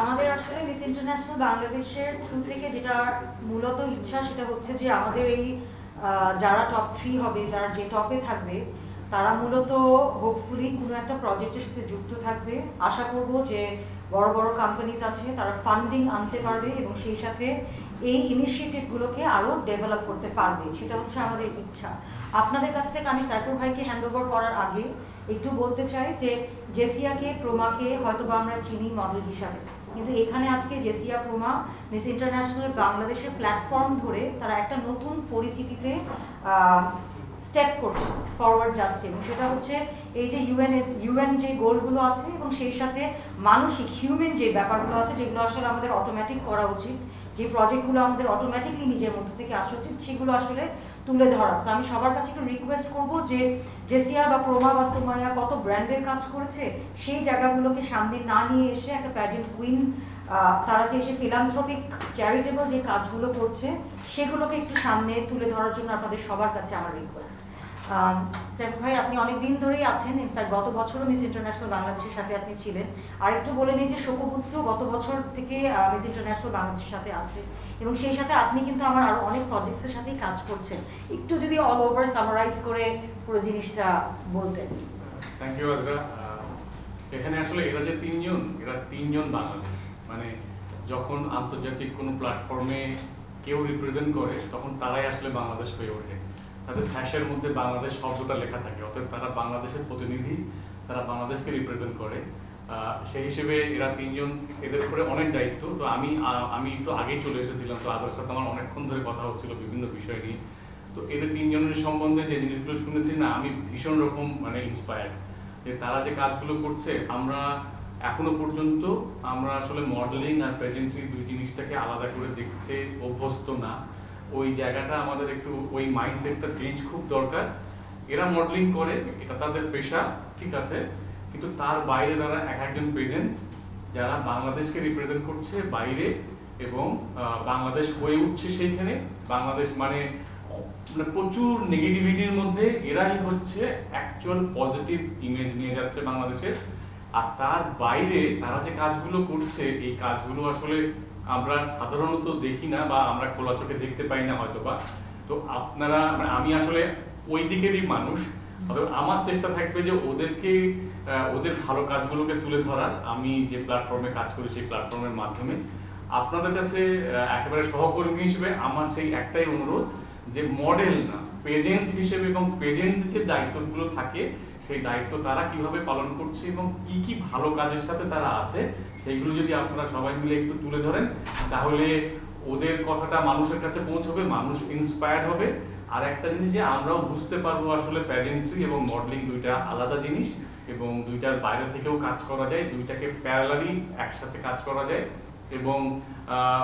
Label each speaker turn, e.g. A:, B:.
A: আমাদের আসলে miss International বাংলাদেশের থ্রু থেকে যেটা মূলত ইচ্ছা সেটা হচ্ছে যে আমাদের এই যারা টপ থ্রি হবে, যারা যে টপে থাকবে, তারা মূলত হোপফুলি কোনো একটা প্রজেক্টের সাথে যুক্ত থাকবে। আশা করব যে বড় বড় কোম্পানিজ আছে, তারা ফান্ডিং আনতে পারবে এবং সেই সাথে এই ইনিশিয়েটিভগুলোকে আরও ডেভেলপ করতে পারবে। সেটা হচ্ছে আমাদের ইচ্ছা। আপনাদের কাছ থেকে আমি সাইফুর ভাইকে হ্যান্ড ওভার করার আগে একটু বলতে চাই যে, জেসিয়াকে, প্রোমাকে হয়তো বা আমরা চিনি মডেল হিসাবে। কিন্তু এখানে আজকে জেসিয়া প্রোমা মিস ইন্টারন্যাশনাল বাংলাদেশের প্ল্যাটফর্ম ধরে তারা একটা নতুন পরিচিতিতে স্টেপ করছে ফরওয়ার্ড যাচ্ছে। এবং সেটা হচ্ছে এই যে ইউএন ইউএন যে গোলগুলো আছে এবং সেই সাথে মানসিক হিউম্যান যে ব্যাপারগুলো আছে, যেগুলো আসলে আমাদের অটোমেটিক করা উচিত, যে প্রজেক্টগুলো আমাদের অটোমেটিকলি নিজের মধ্যে থেকে আসা উচিত, সেগুলো আসলে তুলে ধরা তো আমি সবার কাছে একটু রিকোয়েস্ট করব যে, জেসিয়া বা প্রভা বা সোমায়া কত ব্র্যান্ডের কাজ করেছে, সেই জায়গাগুলোকে সামনে না নিয়ে এসে একটা প্যাজেন্ট উইন তারা যে এসে ফিলান্থ্রপিক চ্যারিটেবল যে কাজগুলো করছে, সেগুলোকে একটু সামনে তুলে ধরার জন্য আপনাদের সবার কাছে আমার রিকোয়েস্ট স্যার ভাই, আপনি ধরেই আছেন। ইনফ্যাক্ট গত বছরও মিস ইন্টারন্যাশনাল বাংলাদেশের সাথে আপনি ছিলেন। আর একটু বলে যে গত বছর থেকে মিস ইন্টারন্যাশনাল বাংলাদেশের সাথে আছে। এবং সেই সাথে আপনি কিন্তু আমার আরও অনেক প্রজেক্টসের সাথেই কাজ করছেন। একটু যদি অল ওভার সামারাইজ করে পুরো জিনিসটা বলতেন।
B: থ্যাংক ইউ এখানে আসলে এরা যে তিনজন, এরা তিনজন বাংলাদেশ মানে যখন আন্তর্জাতিক কোনো প্ল্যাটফর্মে কেউ রিপ্রেজেন্ট করে, তখন তারাই আসলে বাংলাদেশ হয়ে ওঠে। তাদের স্যাশের মধ্যে বাংলাদেশ শব্দটা লেখা থাকে। অর্থাৎ তারা বাংলাদেশের প্রতিনিধি, তারা বাংলাদেশকে রিপ্রেজেন্ট করে। সেই হিসেবে এরা তিনজন, এদের উপরে অনেক দায়িত্ব। তো আমি আমি একটু আগেই চলে এসেছিলাম। তো আদার সাথে আমার অনেকক্ষণ ধরে কথা হচ্ছিল বিভিন্ন বিষয় নিয়ে। তো এদের তিনজনের সম্বন্ধে যে জিনিসগুলো শুনেছি না, আমি ভীষণ রকম মানে ইন্সপায়ার্ড যে তারা যে কাজগুলো করছে, আমরা এখনও পর্যন্ত আমরা আসলে মডেলিং আর প্রেজেন্সি দুই জিনিসটাকে আলাদা করে দেখতে অভ্যস্ত না। ওই জায়গাটা আমাদের একটু ওই মাইন্ডসেটটা চেঞ্জ খুব দরকার। এরা মডেলিং করে, এটা তাদের পেশা, ঠিক আছে। কিন্তু তার বাইরে তারা এক একজন প্রেজেন্ট যারা বাংলাদেশকে রিপ্রেজেন্ট করছে বাইরে এবং বাংলাদেশ হয়ে উঠছে সেইখানে। বাংলাদেশ মানে মানে প্রচুর নেগেটিভিটির মধ্যে এরাই হচ্ছে অ্যাকচুয়াল পজিটিভ ইমেজ নিয়ে যাচ্ছে বাংলাদেশের। আর তার বাইরে তারা যে কাজগুলো করছে, এই কাজগুলো আসলে আমরা সাধারণত দেখি না বা আমরা খোলা চোখে দেখতে পাই না হয়তো বা তো আপনারা মানে আমি আসলে ওই দিকেরই মানুষ, তবে আমার চেষ্টা থাকবে যে ওদেরকে ওদের ভালো কাজগুলোকে তুলে ধরার। আমি যে প্ল্যাটফর্মে কাজ করি, সেই প্ল্যাটফর্মের মাধ্যমে। আপনাদের কাছে একেবারে সহকর্মী হিসেবে আমার সেই একটাই অনুরোধ যে মডেল না পেজেন্ট হিসেবে এবং পেজেন্ট যে দায়িত্বগুলো থাকে সেই দায়িত্ব তারা কীভাবে পালন করছে এবং কি কি ভালো কাজের সাথে তারা আছে, সেইগুলো যদি আপনারা সবাই মিলে একটু তুলে ধরেন, তাহলে ওদের কথাটা মানুষের কাছে পৌঁছবে, মানুষ ইন্সপায়ার্ড হবে। আর একটা জিনিস যে আমরাও বুঝতে পারব আসলে প্যাজেন্ট্রি এবং মডেলিং দুইটা আলাদা জিনিস এবং দুইটার বাইরে থেকেও কাজ করা যায়, দুইটাকে প্যারালালি একসাথে কাজ করা যায় এবং